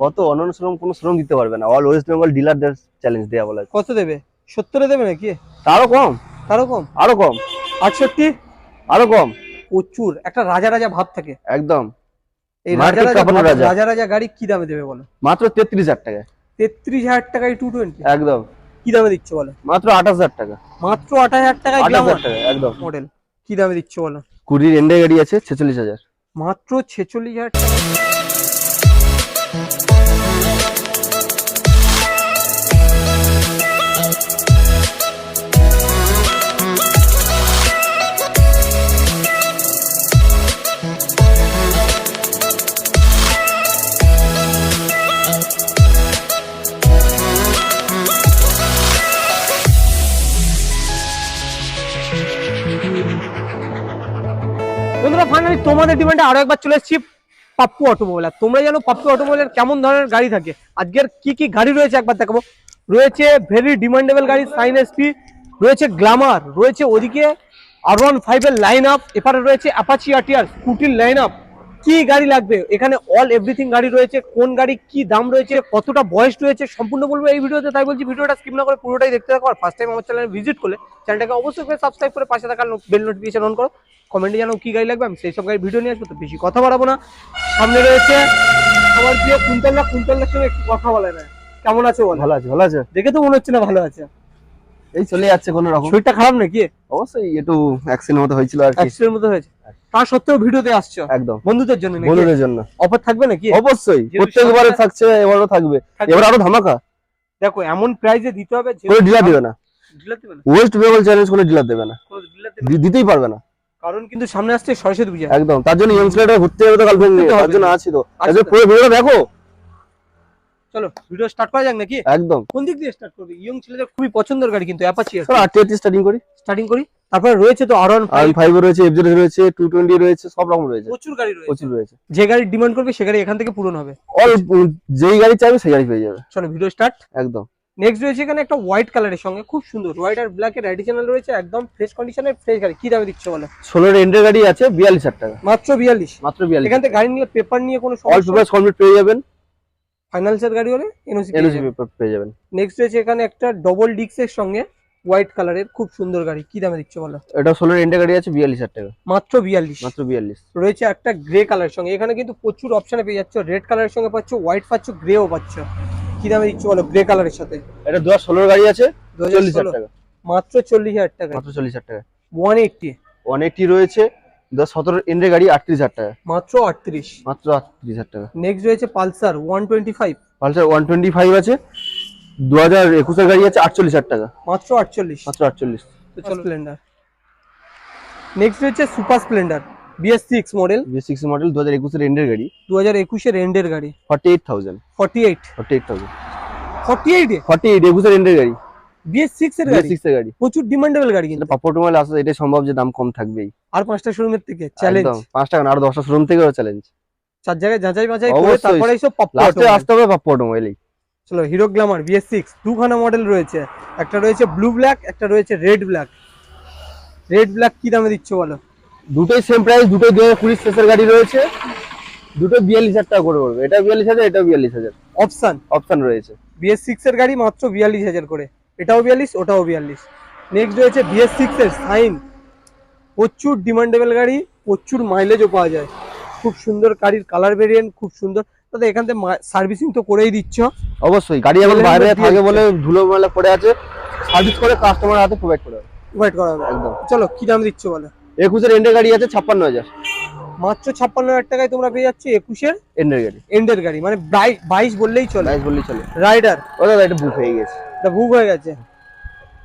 কত অন্যান্য শ্রম কোনো শ্রম দিতে পারবে না। অল ওয়েস্ট বেঙ্গল ডিলারদের চ্যালেঞ্জ দেওয়া বলা কত দেবে? সত্তরে দেবে নাকি? তারও কম? তারও কম? আরও কম? আটষট্টি? আরও কম? প্রচুর। একটা রাজা রাজা ভাব থাকে। একদম। এই রাজা রাজা রাজা। রাজা রাজা গাড়ি কি দামে দেবে বলো? মাত্র তেত্রিশ হাজার টাকা তেত্রিশ হাজার টাকায় টু টোয়েন্টি একদম। কি দামে দিচ্ছ বলো? মাত্র আঠাশ হাজার টাকা। মাত্র আঠাশ হাজার টাকায় আঠাশ হাজার টাকা একদম। মডেল কি দামে দিচ্ছ বলো? কুড়ির এন্ডে গাড়ি আছে ছেচল্লিশ হাজার। মাত্র ছেচল্লিশ হাজার টাকা। বন্ধুরা ফাইনালি তোমাদের ডিমান্ডে আরও একবার চলে এসেছি পাপ্পু অটোমোবাইল তোমরা জানো পাপ্পু অটোমোবাইলের কেমন ধরনের গাড়ি থাকে? আজকের কি কি গাড়ি রয়েছে একবার দেখাবো। রয়েছে ভেরি ডিমান্ডেবল গাড়ি সাইন এসপি রয়েছে গ্ল্যামার রয়েছে ওদিকে আর ওয়ান ফাইভের লাইন আপ এপারে রয়েছে অ্যাপাচি আরটিআর স্কুটির লাইন আপ কি গাড়ি লাগবে? এখানে অল এভরিথিং গাড়ি রয়েছে, কোন গাড়ি, কি দাম রয়েছে, কতটা বয়স রয়েছে, সম্পূর্ণ বলব এই ভিডিওতে। তাই বলছি, ভিডিওটা স্কিপ না করে পুরোটাই দেখতে থাকো। আর ফার্স্ট টাইম আমার চ্যানেল ভিজিট করলে চ্যানেলটাকে অবশ্যই করে সাবস্ক্রাইব করে পাশে থাকা বেল নোটিফিকেশন অন করো। কমেন্টে জানাও কি গাড়ি লাগবে আমি সেই সব গাড়ি ভিডিও নিয়ে আসব তো বেশি কথা বাড়াবো না। সামনে রয়েছে আমার প্রিয় কুন্তলদা কুন্তলদার সঙ্গে একটু কথা বলে না কেমন আছে ভালো আছে ভালো আছে? দেখে তো মনে হচ্ছে না ভালো আছে। এই চলে যাচ্ছে কোনো রকম। শরীরটা খারাপ নাকি? অবশ্যই একটু অ্যাক্সিডেন্ট মতো হয়েছিল আর কি। অ্যাক্সিডেন্ট মতো হয়েছে। তা সত্ত্বেও ভিডিওতে আসছো? একদম। বন্ধুদের জন্য নাকি? বন্ধুদের জন্য। অফার থাকবে নাকি? অবশ্যই প্রত্যেকবারে থাকছে এবারও থাকবে। এবার আরও ধামাকা। দেখো এমন প্রাইজে দিতে হবে যে কোনো ডিলার দেবে না। ডিলার দেবে না। ওয়েস্ট বেঙ্গল চ্যালেঞ্জ কোনো ডিলার দেবে না। কোনো ডিলার দিতেই পারবে না। কারণ কিন্তু সামনে আসছে সরস্বতী পূজা। একদম তার জন্য ইয়ংস্টারটা ঘুরতে যাবে তো ঘুরতে তার জন্য আছি তো। আচ্ছা। আজকে পুরো ভিডিওটা দেখো। চলো ভিডিও স্টার্ট করা যাক নাকি? একদম। কোন দিক দিয়ে স্টার্ট করবে? ইয়ং ছেলেদের খুবই পছন্দের গাড়ি কিন্তু অ্যাপাচি চলো আটটি স্টার্টিং করি। স্টার্টিং করি। তারপরে রয়েছে তো আর ওয়ান আর ফাইভ রয়েছে এফ জিরো রয়েছে টু টোয়েন্টি রয়েছে সব রকম রয়েছে। প্রচুর গাড়ি রয়েছে। প্রচুর রয়েছে। যে গাড়ি ডিমান্ড করবে সে গাড়ি এখান থেকে পূরণ হবে। অল যেই গাড়ি চাইবে সেই গাড়ি পেয়ে যাবে। চলো ভিডিও স্টার্ট একদম। নেক্সট রয়েছে এখানে একটা হোয়াইট কালারের সঙ্গে খুব সুন্দর। হোয়াইট আর ব্ল্যাক এর অ্যাডিশনাল রয়েছে একদম ফ্রেশ কন্ডিশনের ফ্রেশ গাড়ি। কি দামে দিচ্ছ বলো? ষোলোর এন্ডের গাড়ি আছে বিয়াল্লিশ হাজার টাকা। মাত্র বিয়াল্লিশ? মাত্র বিয়াল্লিশ। এখান থেকে গাড়ি নিয়ে পেপার নিয়ে কোনো অল পেপার কমপ্লিট পেয়ে যাবেন। ফাইন্যান্সের গাড়ি হলে এনওসি এনওসি পেপার পেয়ে যাবেন। নেক্সট রয়েছে এখানে একটা ডবল ডিক্সের সঙ্গে হোয়াইট কালারের খুব সুন্দর গাড়ি। কি দামে দিচ্ছ বলো? এটা ষোলোর এন্ডের গাড়ি আছে বিয়াল্লিশ হাজার টাকা। মাত্র বিয়াল্লিশ। মাত্র বিয়াল্লিশ। রয়েছে একটা গ্রে কালারের সঙ্গে। এখানে কিন্তু প্রচুর অপশনে পেয়ে যাচ্ছ। রেড কালারের সঙ্গে পাচ্ছ হোয়াইট পাচ্ছ গ্রেও পাচ্ছ। কি দামে দিচ্ছ বলো? গ্রে কালারের সাথে। এটা দু হাজার গাড়ি আছে চল্লিশ হাজার টাকা। মাত্র চল্লিশ হাজার টাকা। মাত্র চল্লিশ হাজার টাকা। ওয়ান এইটটি ওয়ান এইটটি রয়েছে দু হাজার এন্ডের গাড়ি আটত্রিশ হাজার টাকা। মাত্র আটত্রিশ। মাত্র আটত্রিশ হাজার টাকা। নেক্সট রয়েছে Pulsar one twenty five Pulsar one twenty five আছে দু হাজার একুশের গাড়ি আছে আটচল্লিশ হাজার টাকা। মাত্র আটচল্লিশ। মাত্র আটচল্লিশ। তো চলো। স্প্লেন্ডার নেক্সট রয়েছে super Splendor BS six model B six model দু হাজার একুশের এন্ডের গাড়ি। দু হাজার একুশের এন্ডের গাড়ি। Forty eight thousand forty eight forty eight thousand forty এইটে ফর্টি এইট একুশের এন্ডের গাড়ি? বিএস সিক্স এর গাড়ি। সিক্সের গাড়ি প্রচুর ডিমান্ডেবল গাড়ি কিন্তু। কিন্তু পাপোটোমাইল আসলে এটাই সম্ভব যে দাম কম থাকবেই। আর পাঁচটা শোরুমের থেকে? চ্যালেঞ্জ একদম পাঁচ টাকা না আরও দশটা শোরুম থেকেও চ্যালেঞ্জ চার জায়গায় যাচাই বাছাই করে তারপরে এইসব লাস্টে আসতে হবে পাপোটোমাইলেই চলো হিরো গ্ল্যামার বিএস সিক্স দুখানা মডেল রয়েছে। একটা রয়েছে ব্লু ব্ল্যাক একটা রয়েছে রেড ব্ল্যাক রেড ব্ল্যাক কি দামে দিচ্ছ বলো? দুটোই সেম প্রাইস দুটোই দু হাজার কুড়ি শেষের গাড়ি রয়েছে। দুটো বিয়াল্লিশ হাজার টাকা করে পড়বে। এটা বিয়াল্লিশ হাজার এটাও বিয়াল্লিশ হাজার। অপশন অপশন রয়েছে। বিএস সিক্স এর গাড়ি মাত্র বিয়াল্লিশ হাজার করে। এটাও বিয়াল্লিশ ওটাও বিয়াল্লিশ। নেক্সট রয়েছে বিএস সিক্স এর সাইন প্রচুর ডিমান্ডেবল গাড়ি প্রচুর মাইলেজও পাওয়া যায়। খুব সুন্দর গাড়ির কালার ভেরিয়েন্ট খুব সুন্দর। দাদা এখান থেকে সার্ভিসিং তো করেই দিচ্ছ। অবশ্যই গাড়ি এখন বাইরে থাকে বলে ধুলো মেলা পড়ে আছে। সার্ভিস করে কাস্টমার হাতে প্রোভাইড করে। প্রোভাইড করা হবে। একদম। চলো কি দাম দিচ্ছ বলো? একুশের এন্ডের গাড়ি আছে ছাপ্পান্ন হাজার। মাত্র ছাপ্পান্ন হাজার টাকায় তোমরা পেয়ে যাচ্ছ একুশের এন্ডের গাড়ি। এন্ডের গাড়ি মানে বাই- বাইশ বললেই চলে। প্রাইস বললেই চলে। রাইডার। ও দাদা এটা বুক হয়ে গেছে। এটা বুক হয়ে গেছে।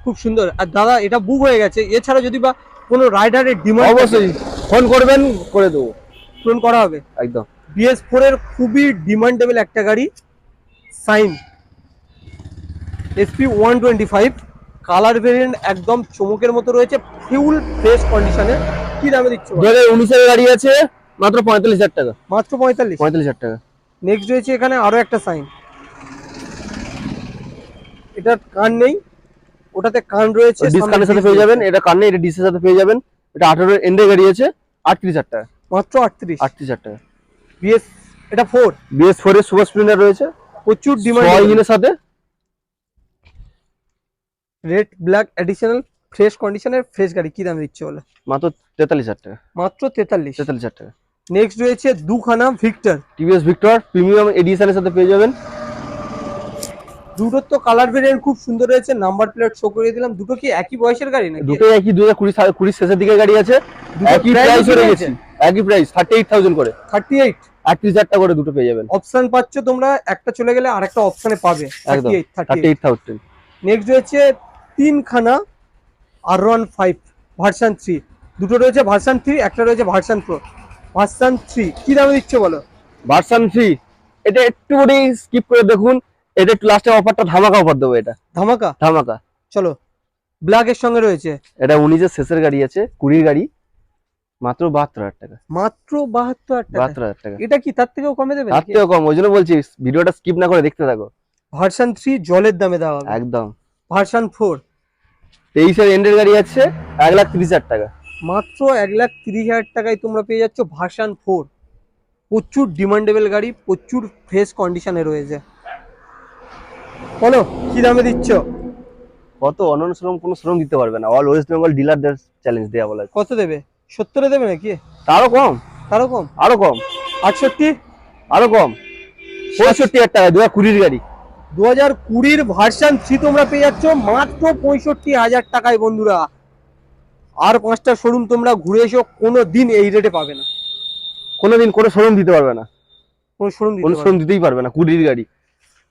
খুব সুন্দর। আর দাদা এটা বুক হয়ে গেছে। এছাড়া যদি বা কোনো রাইডারের ডিমান্ড অবশ্যই। ফোন করবেন করে দেবো। পূরণ করা হবে। একদম। বিএস ফোর এর খুবই ডিমান্ডেবল একটা গাড়ি Shine SP one twenty five colour variant একদম চমকের মতো রয়েছে ফিউল ফ্রেশ কন্ডিশনে কি দামে দিচ্ছ? দু হাজার উনিশের গাড়ি আছে মাত্র পঁয়তাল্লিশ হাজার টাকা। মাত্র পঁয়তাল্লিশ? পঁয়তাল্লিশ হাজার টাকা। নেক্সট রয়েছে এখানে আরও একটা সাইন এটা কান নেই ওটাতে কান রয়েছে ডিসকাউন্টের সাথে পেয়ে যাবেন এটা কান নেই এটা ডিসের সাথে পেয়ে যাবেন। এটা আঠারো এন্ডের গাড়ি আছে আটত্রিশ হাজার টাকা। মাত্র আটত্রিশ। আটত্রিশ হাজার টাকা। বিএস এটা ফোর বিএস ফোর এর সুপার স্প্লেন্ডার রয়েছে। প্রচুর ডিমান্ড ইঞ্জিনের সাথে। রেড ব্ল্যাক এডিশনাল ফ্রেশ কন্ডিশনের ফ্রেশ গাড়ি। কি দামে দিচ্ছে বলে? মাত্র তেতাল্লিশ হাজার টাকা। মাত্র তেতাল্লিশ। তেতাল্লিশ হাজার টাকা। নেক্সট রয়েছে দুখানা ভিক্টর টিভিএস ভিক্টর প্রিমিয়াম এডিশনের সাথে পেয়ে যাবেন। দুটোর তো কালার ভেরিয়েন্ট খুব সুন্দর রয়েছে নাম্বার প্লেট শো করে দিলাম। দুটো কি একই বয়সের গাড়ি নাকি? দুটো একই দু হাজার কুড়ি সা- কুড়ির শেষের দিকে গাড়ি আছে। একই প্রাইস হয়ে গেছে একই প্রাইস থার্টি এইট থাউজেন্ড করে। থার্টি এইট আটত্রিশ হাজার টাকা করে দুটো পেয়ে যাবেন। অপশন পাচ্ছ তোমরা একটা চলে গেলে আরেকটা অপশনে পাবে। একদম thirty eight thirty thirty eight thousand next রয়েছে তিনখানা R one five version three দুটো রয়েছে ভার্সান থ্রি একটা রয়েছে ভার্সান প্রো ভার্সান থ্রি কি দামে দিচ্ছে বলো? ভার্সান থ্রি এটা একটু করে স্কিপ করে দেখুন। এটা একটু লাস্টে অফারটা ধামাকা অফার দেবো এটা। ধামাকা? ধামাকা। চলো ব্ল্যাকের সঙ্গে রয়েছে। এটা উনিশের শেষের গাড়ি আছে কুড়ির গাড়ি মাত্র বাহাত্তর হাজার টাকা। মাত্র বাহাত্তর হাজার বাহাত্তর হাজার টাকা। এটা কি তার থেকেও কমে দেবে তার থেকেও কম ওই জন্য বলছি ভিডিওটা স্কিপ না করে দেখতে থাকো। ভার্সান থ্রি জলের দামে দেওয়া একদম। ভার্সান ফোর তেইশের এন্ডের গাড়ি আছে এক লাখ তিরিশ হাজার টাকা। মাত্র এক লাখ তিরিশ হাজার টাকায় তোমরা পেয়ে যাচ্ছ ভার্সান ফোর। প্রচুর ডিমান্ডেবল গাড়ি প্রচুর ফ্রেশ কন্ডিশনে রয়েছে। বলো কি দামে দিচ্ছ? কত? অন্যান্য শ্রম কোনো শ্রম দিতে পারবে না। অল ওয়েস্ট বেঙ্গল ডিলারদের চ্যালেঞ্জ দেওয়া বলা কত দেবে? সত্তরে দেবে নাকি? তারও কম। তারও কম? আরও কম। আটষট্টি? আরও কম। পঁয়ষট্টি হাজার টাকা দু হাজার কুড়ির গাড়ি। দু হাজার কুড়ির ভার্সান থ্রি তোমরা পেয়ে যাচ্ছ মাত্র পঁয়ষট্টি হাজার টাকায় বন্ধুরা। আর পাঁচটা শোরুম তোমরা ঘুরে এসো কোনো দিন এই রেটে পাবে না। কোনোদিন কোনো শ্রম দিতে পারবে না। কোনো শোরুম কোনো শ্রম দিতেই পারবে না কুড়ির গাড়ি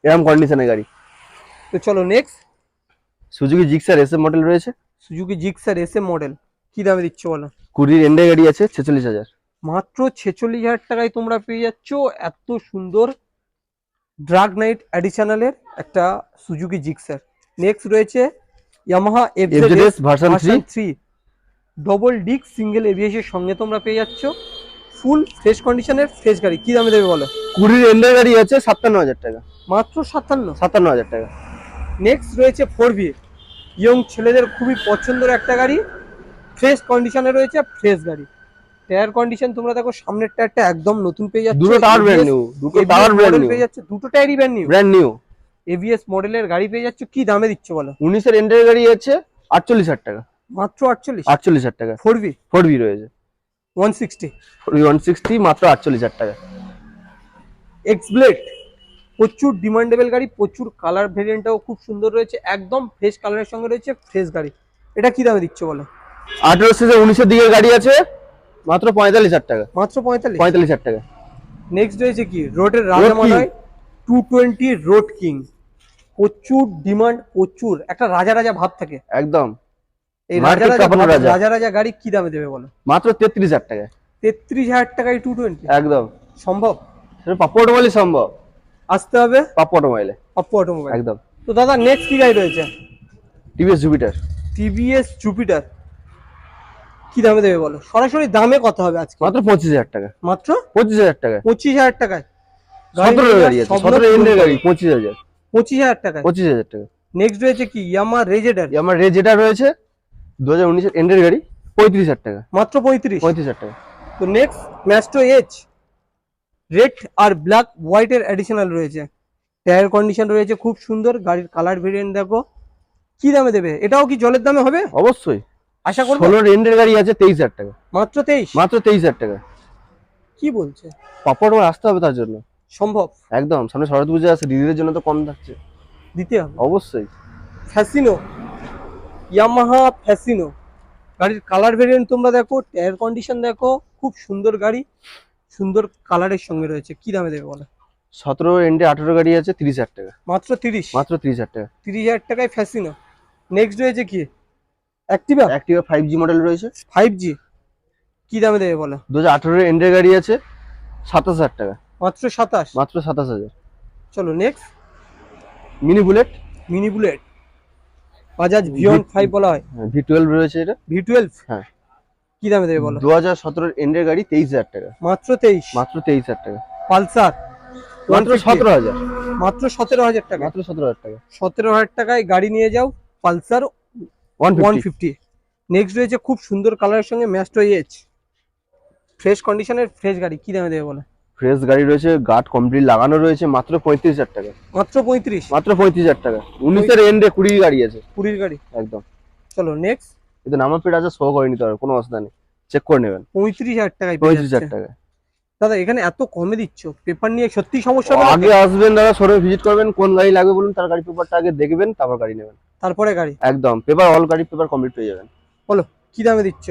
এরকম কন্ডিশনের গাড়ি। তো চলো next Suzuki Gixxer SM model রয়েছে। সুজুকি জিক্সার এস মডেল কি দামে দিচ্ছ বলো? কুড়ির এন্ডে গাড়ি আছে ছেচল্লিশ হাজার। মাত্র ছেচল্লিশ হাজার টাকায় তোমরা পেয়ে যাচ্ছ এত সুন্দর ড্রাগ নাইট অ্যাডিশনালের একটা সুজুকি জিক্সার নেক্সট রয়েছে Yamaha FZS version three version three double disc single এভিএসের সঙ্গে তোমরা পেয়ে যাচ্ছ। ফুল ফ্রেশ কন্ডিশনের ফ্রেশ গাড়ি। কি দামে দেবে বলো? কুড়ির এন্ডে গাড়ি আছে সাতান্ন হাজার টাকা। মাত্র সাতান্ন। সাতান্ন হাজার টাকা। নেক্সট রয়েছে ফোর বি ইয়ং ছেলেদের খুবই পছন্দের একটা গাড়ি। ফ্রেশ কন্ডিশনে রয়েছে ফ্রেশ গাড়ি। টায়ার কন্ডিশন তোমরা দেখো সামনের টায়ারটা একদম নতুন পেয়ে যাচ্ছে। দুটো টাওয়ার ব্র্যান্ড নিউ দুটো টাওয়ার ব্র্যান্ড নিউ পেয়ে যাচ্ছে দুটো টায়ারই brand new brand new ABS মডেলের গাড়ি পেয়ে যাচ্ছে কি দামে দিচ্ছে বলো? উনিশের এন্ডের গাড়ি আছে আটচল্লিশ হাজার টাকা। মাত্র আটচল্লিশ? আটচল্লিশ হাজার টাকা। ফোর বি ফোর বি রয়েছে। One sixty four B one sixty মাত্র আটচল্লিশ হাজার টাকা। এক্স ব্লেড প্রচুর ডিমান্ডেবল গাড়ি প্রচুর কালার ভেরিয়েন্টটাও খুব সুন্দর রয়েছে একদম ফ্রেশ কালারের সঙ্গে রয়েছে ফ্রেশ গাড়ি। এটা কি দামে দিচ্ছে বলো? আঠেরো সিজে উনিশের দিকের গাড়ি আছে মাত্র পঁয়তাল্লিশ হাজার টাকা। মাত্র পঁয়তাল্লিশ? পঁয়তাল্লিশ হাজার টাকা। নেক্সট রয়েছে কি? রোডের রাজামালয় টু টোয়েন্টি রোড কিং প্রচুর ডিমান্ড প্রচুর। একটা রাজা রাজা ভাব থাকে। একদম। এই রাজা রাজা রাজা। রাজা গাড়ি কি দামে দেবে বলো? মাত্র তেত্রিশ হাজার টাকা। তেত্রিশ হাজার টাকায় টু টোয়েন্টি একদম। সম্ভব? সেটা পাপ্পু অটোমোবাইলই সম্ভব। আসতে হবে? পাপ্পু অটোমোবাইলে অপ্পো অটোমোবাইল একদম। তো দাদা নেক্সট কি গাড়ি রয়েছে? টিভিএস জুপিটার টিভিএস জুপিটার কি দামে দেবে বলো? সরাসরি দামে কত হবে আজকে। মাত্র পঁচিশ হাজার টাকা। মাত্র? পঁচিশ হাজার টাকা পঁচিশ হাজার টাকায়। সতেরো গাড়ি আছে সতেরো এন্ডের গাড়ি পঁচিশ হাজার। পঁচিশ হাজার টাকায়। পঁচিশ হাজার টাকা। নেক্সট রয়েছে কি? ইয়ামা রেজেডার রেট যেটা রয়েছে দু হাজার উনিশের এন্ডের গাড়ি পঁয়ত্রিশ হাজার টাকা। মাত্র পঁয়ত্রিশ। পঁয়ত্রিশ হাজার টাকা। তো নেক্সট ম্যাস্ট্রো এইচ রেড আর ব্ল্যাক হোয়াইটের অ্যাডিশনাল রয়েছে। টায়ার কন্ডিশন রয়েছে খুব সুন্দর। গাড়ির কালার ভেরিয়েন্ট দেখো। কি দামে দেবে? এটাও কি জলের দামে হবে? অবশ্যই। আশা করব? ষোলোর এন্ডের গাড়ি আছে তেইশ হাজার টাকা। মাত্র তেইশ? মাত্র তেইশ হাজার টাকা। কি বলছে? অটোমোবাইল আসতে হবে তার জন্য। সম্ভব? একদম সামনে শরৎ পুজো আছে দিদিদের জন্য তো কম থাকছে। দিতে হবে। অবশ্যই। ফ্যাসিনো ইয়ামাহা ফ্যাসিনো গাড়ির কালার ভেরিয়েন্ট তোমরা দেখো টায়ার কন্ডিশন দেখো খুব সুন্দর গাড়ি সুন্দর কালারের সঙ্গে রয়েছে। কি দামে দেবে বলো? সতেরো এন্ডে আঠেরো গাড়ি আছে তিরিশ হাজার টাকা। মাত্র তিরিশ? মাত্র তিরিশ হাজার টাকা। তিরিশ হাজার টাকায় ফ্যাসিনো নেক্সট রয়েছে কি? Activa Activa five G model রয়েছে। ফাইভ জি কি দামে দেবে বলো? দু হাজার আঠেরো এন্ডের গাড়ি আছে সাতাশ হাজার টাকা। মাত্র সাতাশ? মাত্র সাতাশ হাজার। চলো next mini bullet mini bullet Bajaj ভিয়ন five বলা হয়। ভি টুয়েলভ রয়েছে এটা। ভি টুয়েলভ হ্যাঁ। কি দামে দেবে বলো? দু হাজার সতেরোর এন্ডের গাড়ি তেইশ হাজার টাকা। মাত্র তেইশ? মাত্র তেইশ হাজার টাকা। পালসার? মাত্র 150 সতেরো হাজার। মাত্র সতেরো হাজার টাকা। মাত্র সতেরো হাজার টাকা। সতেরো হাজার টাকায় গাড়ি নিয়ে যাও পালসার ওয়ান ফিফটি নেক্সট রয়েছে খুব সুন্দর কালারের সঙ্গে ম্যাস্ট্রো এইচ ফ্রেশ কন্ডিশনের ফ্রেশ গাড়ি কি দামে দেবে বলো? ফ্রেশ গাড়ি রয়েছে গার্ড কমপ্লিট লাগানো রয়েছে মাত্র পঁয়ত্রিশ হাজার টাকা। মাত্র পঁয়ত্রিশ? মাত্র পঁয়ত্রিশ হাজার টাকা। উনিশের এন্ডে কুড়ি গাড়ি আছে। কুড়ির গাড়ি? একদম। চলো নেক্সট কিন্তু নাম্বার প্লেট আছে শো করে নিতে হবে কোনো অসুবিধা নেই। চেক করে নেবেন। পঁয়ত্রিশ হাজার টাকায় পঁয়ত্রিশ হাজার টাকা দাদা এখানে এত কমে দিচ্ছ? পেপার নিয়ে সত্যি সমস্যা হবে? আগে আসবেন দাদা শোরুমে ভিজিট করবেন কোন গাড়ি লাগবে বলুন তার গাড়ি পেপারটা আগে দেখবেন তারপর গাড়ি নেবেন। তারপরে গাড়ি? একদম পেপার অল গাড়ি পেপার কমপ্লিট পেয়ে যাবেন বলো কি দামে দিচ্ছ?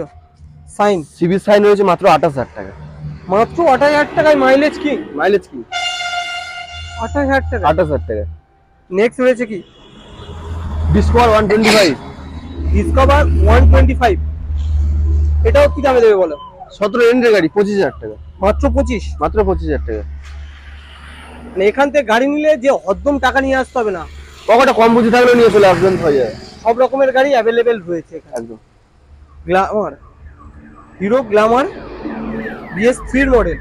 সাইন সিবির সাইন হয়েছে মাত্র আঠাশ হাজার টাকা। মাত্র আঠাশ হাজার টাকায় মাইলেজ কি? মাইলেজ কি? আঠাশ হাজার টাকা আঠাশ হাজার টাকা নেক্সট রয়েছে কি? Discover one twenty five Discover one twenty five এটাও কি দামে দেবে বলো? সতেরো এন্ডের গাড়ি পঁচিশ হাজার টাকা। মাত্র পঁচিশ? মাত্র পঁচিশ হাজার টাকা। মানে এখান থেকে গাড়ি নিলে যে হদ্দম টাকা নিয়ে আসতে হবে না। পকেটে কম বুঝি থাকলেও নিয়ে চলে আসবেন হয়ে যায় সব রকমের গাড়ি অ্যাভেলেবেল রয়েছে এখানে। একদম। গ্লামার হিরো গ্লামার বিএস থ্রির মডেল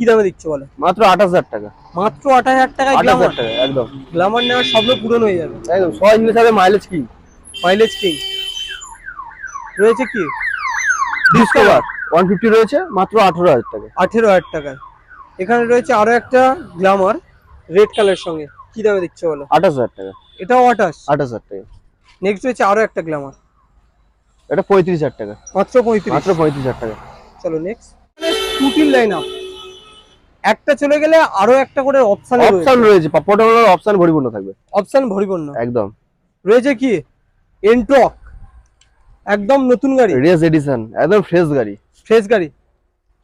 কি দামে দিচ্ছ বলো? মাত্র আঠাশ হাজার টাকা। মাত্র আঠাশ হাজার টাকায় আঠাশ হাজার টাকা একদম। গ্লামার নেওয়ার স্বপ্ন পূরণ হয়ে যাবে। একদম। ছয় জিনিস হবে মাইলেজ কি? Mileage king? রয়েছে কি? ডিসকভার ওয়ান ফিফটি রয়েছে মাত্র আঠারো হাজার টাকা। আঠেরো হাজার টাকায় এখানে রয়েছে আরও একটা গ্লামার রেড কালার সঙ্গে। কি দামে দিচ্ছ বলো? আঠাশ হাজার টাকা। এটাও আঠাশ। আঠাশ হাজার টাকা। নেক্সট রয়েছে আরও একটা গ্লামার এটা পঁয়ত্রিশ হাজার টাকা। মাত্র পঁয়ত্রিশ। মাত্র পঁয়ত্রিশ হাজার টাকা। চলো নেক্সট স্কুটির লাইন আপ একটা চলে গেলে আরও একটা করে অপশন অপশন রয়েছে পাপড় অপশন পরিপূর্ণ থাকবে। অপশন ভরিপূর্ণ একদম। রয়েছে কি? এন্ট্রক একদম নতুন গাড়ি। রেস এডিশন একদম ফ্রেশ গাড়ি। ফ্রেশ গাড়ি।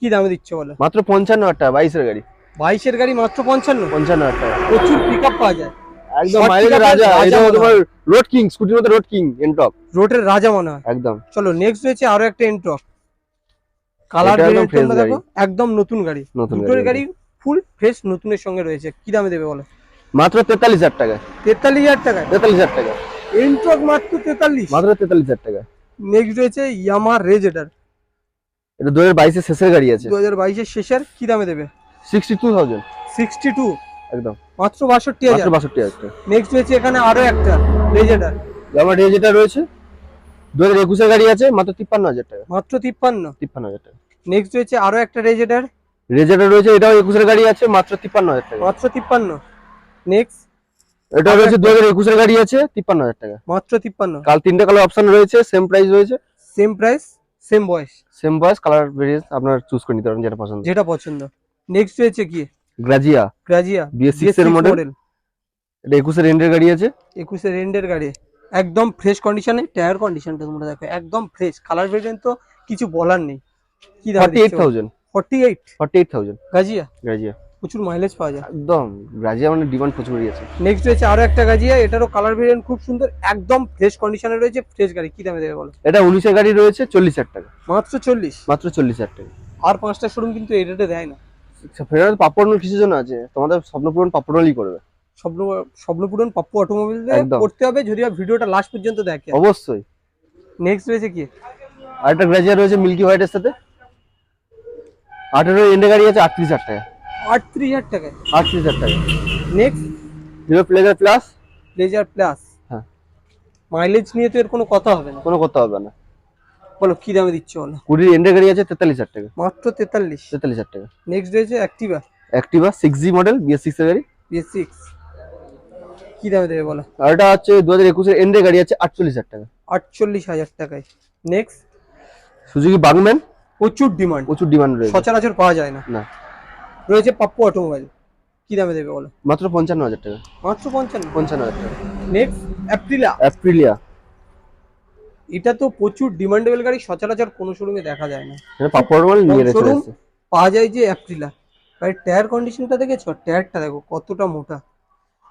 কি দামে দিচ্ছ বলো? মাত্র পঞ্চান্ন হাজার টাকা বাইশের গাড়ি। বাইশের গাড়ি মাত্র পঞ্চান্ন? পঞ্চান্ন হাজার টাকা। প্রচুর পিক পাওয়া যায়। একদম মাইলেজ রাজা এটা তোমার রোড কিং স্কুটির মধ্যে রোড কিং এনটক রোডের রাজা মনে হয়। একদম। চলো নেক্সট রয়েছে আরও একটা এন্ট্রক কালার দেখো একদম নতুন গাড়ি। নতুন গাড়ি। ফুল ফ্রেশ নতুনের সঙ্গে রয়েছে। কি দামে দেবে বলো? মাত্র তেতাল্লিশ হাজার টাকা। তেতাল্লিশ হাজার টাকায়। তেতাল্লিশ হাজার টাকা। এন্ট্রক মাত্র তেতাল্লিশ। মাত্র তেতাল্লিশ হাজার টাকা। নেক্সট রয়েছে ইয়ামা রেজেডার এটা দু হাজার বাইশের শেষের গাড়ি আছে। দু হাজার বাইশের শেষের কি দামে দেবে? Sixty two thousand sixty two একদম। মাত্র বাষট্টি মাত্র হাজার বাষট্টি হাজার টাকা। নেক্সট রয়েছে এখানে আরও একটা রেজেডার আমার রেজেডার রয়েছে। দু হাজার একুশের গাড়ি আছে মাত্র তিপ্পান্ন হাজার টাকা। মাত্র তিপ্পান্ন। তিপ্পান্ন হাজার টাকা। নেক্সট রয়েছে আরও একটা রেজেডার রেজাল্ট রয়েছে এটাও একুশের গাড়ি আছে মাত্র তিপ্পান্ন হাজার টাকা। মাত্র তিপ্পান্ন। নেক্সট এটা রয়েছে দু হাজার একুশের গাড়ি আছে তিপ্পান্ন হাজার টাকা। মাত্র তিপ্পান্ন। কাল তিনটে কালার অপশন রয়েছে সেম প্রাইস রয়েছে। সেম প্রাইস সেম বয়স সেম বয়স কালার ভেরিয়েন্স আপনার চুজ করে নিতে পারেন যেটা পছন্দ। যেটা পছন্দ। নেক্সট রয়েছে কি? গ্রাজিয়া গ্রাজিয়া BS6 এর model। এটা একুশের এন্ডের গাড়ি আছে। একুশে রেন্ডের গাড়ি। একদম ফ্রেশ কন্ডিশনে টায়ার কন্ডিশনটা তোমরা দেখো একদম ফ্রেশ কালার ভেরিয়েন্ট তো কিছু বলার নেই। কি এইট ফর্টি এইট থাউজেন্ড গাজিয়া গ্রাজিয়া প্রচুর মাইলেজ পাওয়া যায়। একদম গ্রাজিয়া মানে ডিমান্ড প্রচুর আছে নেক্সট রয়েছে আরও একটা গাজিয়া এটারও কালার ভেরিয়েন্ট খুব সুন্দর একদম ফ্রেশ কন্ডিশনে রয়েছে ফ্রেশ গাড়ি। কি দামে দেবে বলো? এটা উনিশের গাড়ি রয়েছে চল্লিশ হাজার টাকা। মাত্র চল্লিশ? মাত্র চল্লিশ হাজার টাকা। আর পাঁচটা শোরুম কিন্তু এই রেটে দেয় না। ফেরার পাপড় কিসের জন্য আছে তোমাদের স্বপ্নপূরণ পাপড়নই করবে। স্বপ্ন স্বপ্নপূরণ পাপ্পু অটোমোবাইল। করতে হবে যদি ভিডিওটা লাস্ট পর্যন্ত দেখে। অবশ্যই। নেক্সট রয়েছে কি? আরেকটা গ্রাজিয়া রয়েছে মিল্কি হোয়াইটের সাথে। আঠেরো এন্ডে গাড়ি আছে আটত্রিশ হাজার টাকা। আটত্রিশ হাজার টাকায়। আটত্রিশ হাজার টাকা। নেক্সট হিরো প্লেজার প্লাস লেজার প্লাস হ্যাঁ। মাইলেজ নিয়ে তো এর কোনো কথা হবে না। কোনো করতে হবে না। বলো কি দামে দিচ্ছ বলো? কুড়ির এন্ডে গাড়ি আছে তেতাল্লিশ হাজার টাকা। মাত্র তেতাল্লিশ। তেতাল্লিশ হাজার টাকা। নেক্সট রয়েছে Activa Activa six G model BS six এর গাড়ি। বিএস সিক্স কি দামে দেবে বলো? আর এটা হচ্ছে দু হাজার একুশের এন্ডে গাড়ি আছে আটচল্লিশ হাজার টাকা। আটচল্লিশ হাজার টাকায়। নেক্সট সুজুকি বাগম্যান প্রচুর ডিমান্ড প্রচুর ডিমান্ড রয়েছে। সচরাচর পাওয়া যায় না। না। রয়েছে পাপ্পু অটোমোবাইল। কি দামে দেবে বলো? মাত্র পঞ্চান্ন হাজার টাকা। মাত্র পঞ্চান্ন? পঞ্চান্ন হাজার টাকা। নেক্সট অ্যাপ্রিলা অ্যাপ্রিলিয়া এটা তো প্রচুর ডিমান্ডেবল গাড়ি সচরাচর কোনো শোরুমে দেখা যায় না। পাপড় মাল নিয়ে শোরুম এসেছে পাওয়া যায় যে অ্যাপ্রিলা গাড়ির টায়ার কন্ডিশনটা দেখেছ? টায়ারটা দেখো কতটা মোটা।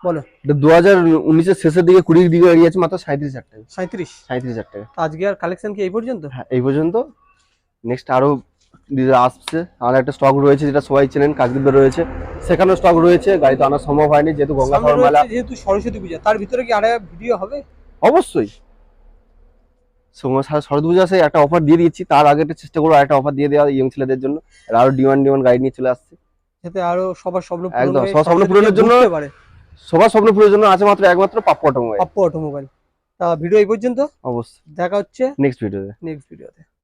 বলো। দু হাজার উনিশের শেষের দিকে কুড়ির দিকে গাড়ি আছে মাত্র সাঁত্রিশ হাজার টাকা। সাঁত্রিশ সাঁত্রিশ হাজার টাকা। আজকে আর কালেকশন কি এই পর্যন্ত? হ্যাঁ এই পর্যন্ত। নেক্সট আরও আসছে। আর একটা স্টক রয়েছে যেটা সবাই চেনেন কাজগুলো রয়েছে। সেখানেও স্টক রয়েছে গাড়ি তো আনা সম্ভব হয়নি যেহেতু গঙ্গাসাগর মেলা যেহেতু সরস্বতী পূজা তার ভিতরে কি আরেক ভিডিও হবে? অবশ্যই। শরৎ পূজা সেই একটা অফার দিয়ে দিচ্ছি তার আগে একটা চেষ্টা করব একটা অফার দিয়ে দেওয়া ইয়ং ছেলেদের জন্য। আরও ডিমান্ড ডিমান্ড গাড়ি নিয়ে চলে আসছে। যাতে আরও সবার স্বপ্ন একদম, সবার স্বপ্ন পূরণের জন্য- সবার স্বপ্ন পূরণের জন্য আছে মাত্র একমাত্র পাপ্পু অটোমোবাইল। পাপ্পু অটোমোবাইল। তা ভিডিও এই পর্যন্ত। অবশ্যই। দেখা হচ্ছে নেক্সট ভিডিওতে নেক্সট ভিডিওতে